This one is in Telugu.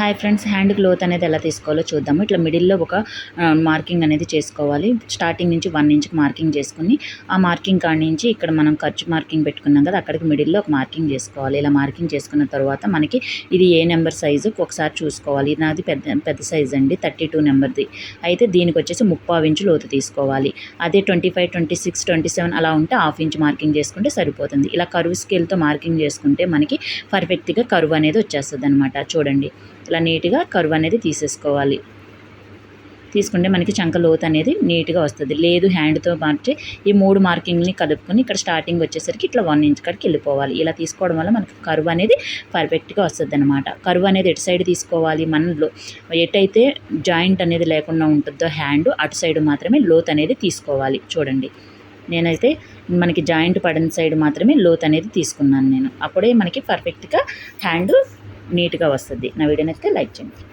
హాయ్ ఫ్రెండ్స్ హ్యాండ్ గ్లోత్ అనేది ఎలా తీసుకోవాలో చూద్దాము. ఇట్లా మిడిల్లో ఒక మార్కింగ్ అనేది చేసుకోవాలి. స్టార్టింగ్ నుంచి వన్ ఇంచ్కి మార్కింగ్ చేసుకుని ఆ మార్కింగ్ కాడి నుంచి ఇక్కడ మనం ఖర్చు మార్కింగ్ పెట్టుకున్నాం కదా అక్కడికి మిడిల్లో ఒక మార్కింగ్ చేసుకోవాలి. ఇలా మార్కింగ్ చేసుకున్న తర్వాత మనకి ఇది ఏ నెంబర్ సైజు ఒకసారి చూసుకోవాలి. ఇది నాది పెద్ద పెద్ద సైజ్ అండి థర్టీ టూ నెంబర్ది. అయితే దీనికి వచ్చేసి ముప్పావు ఇంచు లోతు తీసుకోవాలి. అదే twenty five twenty six twenty seven అలా ఉంటే హాఫ్ ఇంచ్ మార్కింగ్ చేసుకుంటే సరిపోతుంది. ఇలా కరువు స్కేల్తో మార్కింగ్ చేసుకుంటే మనకి పర్ఫెక్ట్గా కరువు అనేది వచ్చేస్తుంది అనమాట చూడండి. ఇలా నీట్గా కరువు అనేది తీసేసుకోవాలి. తీసుకుంటే మనకి చంక లోతు అనేది నీట్గా వస్తుంది. లేదు హ్యాండ్తో మార్చి ఈ మూడు మార్కింగ్ని కలుపుకొని ఇక్కడ స్టార్టింగ్ వచ్చేసరికి ఇట్లా వన్ ఇంచ్ కాడికి వెళ్ళిపోవాలి. ఇలా తీసుకోవడం వల్ల మనకి కరువు అనేది పర్ఫెక్ట్గా వస్తుంది అనమాట కరువు అనేది ఎటు సైడ్ తీసుకోవాలి? మనలో ఎటైతే జాయింట్ అనేది లేకుండా ఉంటుందో హ్యాండ్ అటు సైడ్ మాత్రమే లోత్ అనేది తీసుకోవాలి. చూడండి. నేనైతే మనకి జాయింట్ పడిన సైడ్ మాత్రమే లోత్ అనేది తీసుకున్నాను నేను. అప్పుడే మనకి పర్ఫెక్ట్గా హ్యాండ్ నీట్గా వస్తుంది. నా వీడియో నచ్చితే లైక్ చేయండి.